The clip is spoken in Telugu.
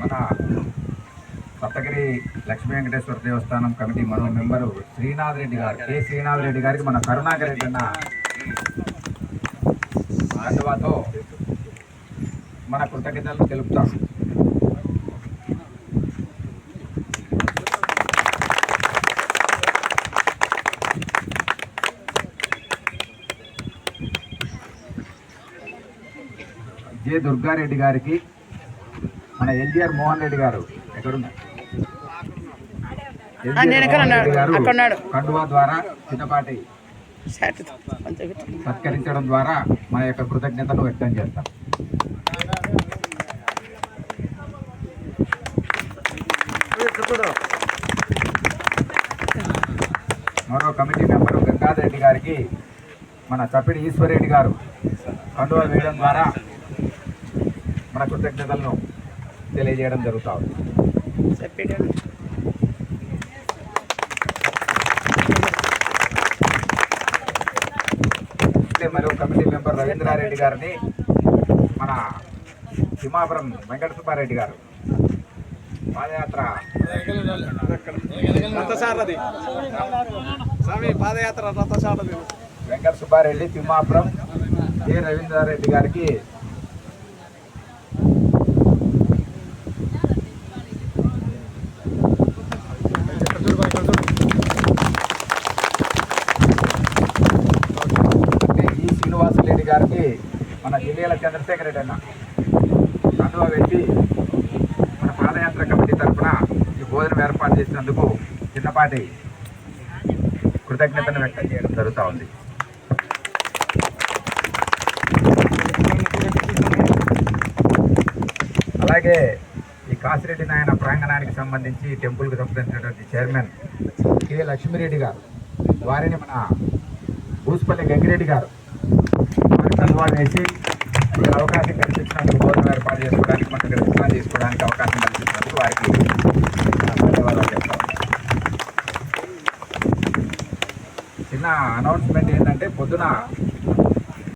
మన లక్ష్మీ వెంకటేశ్వర దేవస్థానం కమిటీ మరో మెంబరు శ్రీనాథ్ రెడ్డి గారు. కె. శ్రీనాథ్ రెడ్డి గారికి మన కరుణాకర్ రెడ్డి అన్న కండువాతో మన కృతజ్ఞతలు తెలుపుతాం. జె దుర్గారెడ్డి గారికి మన ఎన్జిఆర్ మోహన్ రెడ్డి గారు ఎక్కడున్నారు రెడ్డి. కండువా ద్వారా చిన్నపాటి. సత్కరించడం ద్వారా మన యొక్క కృతజ్ఞతను వ్యక్తం చేస్తాం మరో కమిటీ మెంబరు గంగాధర్ రెడ్డి గారికి మన చప్పిడి ఈశ్వరెడ్డి గారు కండువా వేయడం ద్వారా మన కృతజ్ఞతలను తెలియజేయడం జరుగుతా ఉంది. చెప్పాడు అంటే మరో కమిటీ మెంబర్ రవీంద్రారెడ్డి గారిని మన సింహాపురం వెంకట సుబ్బారెడ్డి గారు పాదయాత్ర రథసారథి. స్వామి పాదయాత్ర రథసారథి. వెంకట సుబ్బారెడ్డి తిమ్మాపురం ఏ రవీంద్రారెడ్డి గారికి అంటే ఈ శ్రీనివాసరెడ్డి గారికి మన జిల్లాల చంద్రశేఖర్ రెడ్డి అన్న అందులో పెట్టి మన పాదయాత్ర కమిటీ తరఫున ఈ భోజనం ఏర్పాటు చేసినందుకు చిన్నపాటి కృతజ్ఞతను వ్యక్తం చేయడం జరుగుతూ ఉంది. అలాగే ఈ కాసిరెడ్డి నాయన ప్రాంగణానికి సంబంధించి టెంపుల్కి సంబంధించినటువంటి చైర్మన్ కె లక్ష్మీరెడ్డి గారు వారిని మన భూసుపల్లి గంగిరెడ్డి గారు వారి వేసి ఈ అవకాశం కల్పించినందుకు భోజనం ఏర్పాటు చేసుకోవడానికి మనకు ఇక్కడ విశ్రాంతి తీసుకోవడానికి అవకాశం కల్పించినందుకు వారికి ధన్యవాదాలు చెప్తాం చిన్న అనౌన్స్మెంట్ ఏంటంటే పొద్దున